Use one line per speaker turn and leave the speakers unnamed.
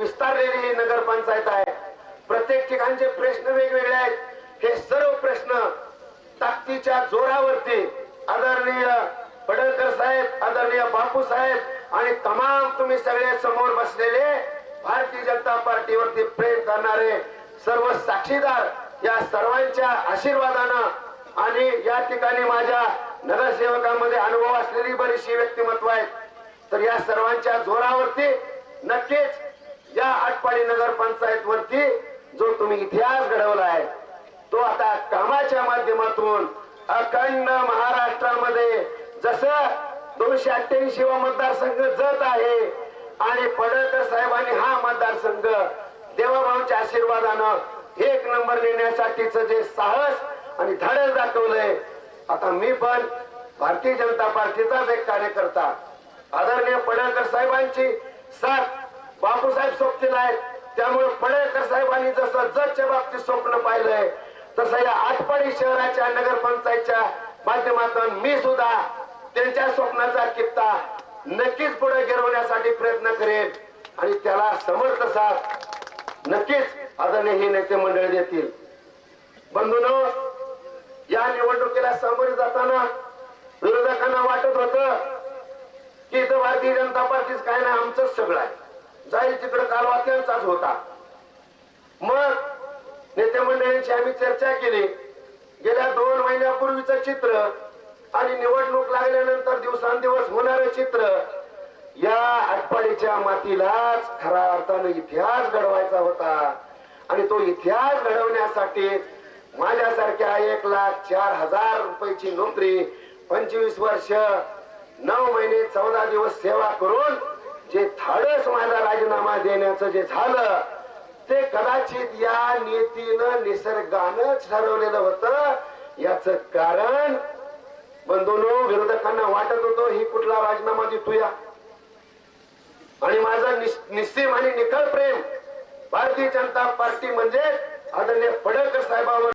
विस्तारलेली ही नगरपंचायत आहे. प्रत्येक ठिकाणचे प्रश्न वेगवेगळे आहेत. हे सर्व प्रश्न ताकदीच्या जोरावरती आदरणीय पडळकर साहेब आदरणीय बापू साहेब आणि तमाम तुम्ही सगळे समोर बसलेले भारतीय जनता पार्टीवरती प्रेम करणारे सर्व साक्षीदार या सर्वांच्या आशीर्वादानं आणि या ठिकाणी माझ्या नगरसेवकांमध्ये अनुभव असलेली बरीचशी व्यक्तिमत्व आहेत. तर या सर्वांच्या जोरावरती नक्कीच आटपाडी नगर पंचायत वरती जो तुम्ही इतिहास घडवला आहे तो आता कामाच्या माध्यमातून अखंड महाराष्ट्रामध्ये जस दोनशे अठ्ठ्याऐंशी वा मतदारसंघ जत आहे आणि पडळकर साहेबांनी हा मतदारसंघ देवाभाऊच्या आशीर्वादानं एक नंबर नेण्यासाठीच जे साहस आणि धाडस दाखवलंय आता मी पण भारतीय जनता पार्टीचाच एक कार्यकर्ता आदरणीय पडळकर साहेबांची साथ बापूसाहेब सोबतीला आहेत. त्यामुळे पडेकर साहेबांनी जसं जजच्या बाबतीत स्वप्न पाहिलंय तसं या आटपाडी शहराच्या नगरपंचायतच्या माध्यमातून मी सुद्धा त्यांच्या स्वप्नाचा कित्ता नक्कीच पुढे गिरवण्यासाठी प्रयत्न करेन. आणि त्याला समर्थ साथ नक्कीच आदरणीय ही नेते मंडळी देतील. बंधून या निवडणुकीला सामोरे जाताना विरोधकांना वाटत होतं की इथं भारतीय जनता पार्टीच काय नाही आमचंच सगळं आहे. जाईल तिकडे कालवा त्यांचाच होता. मग नेते मंडळींची आम्ही चर्चा केली. गेल्या दोन महिन्यापूर्वीचं चित्र आणि निवडणूक लागल्यानंतर दिवसांदिवस होणारं चित्र या आटपाडीच्या मातीलाच खऱ्या अर्थानं इतिहास घडवायचा होता. आणि तो इतिहास घडवण्यासाठी माझ्यासारख्या एक लाख चार हजार रुपयाची नोकरी पंचवीस वर्ष नऊ महिने चौदा दिवस सेवा करून जे धाडस माझा राजीनामा देण्याचं जे झालं ते कदाचित या नीतीनं निसर्गानंच ठरवलेलं होतं. याच कारण बंधूनो विरोधकांना वाटत होतं ही कुठला राजीनामा देतोया? आणि माझा निस- निस्सीम आणि निखळ प्रेम भारतीय जनता पार्टी म्हणजे आदरणीय फडणवीस साहेबांवर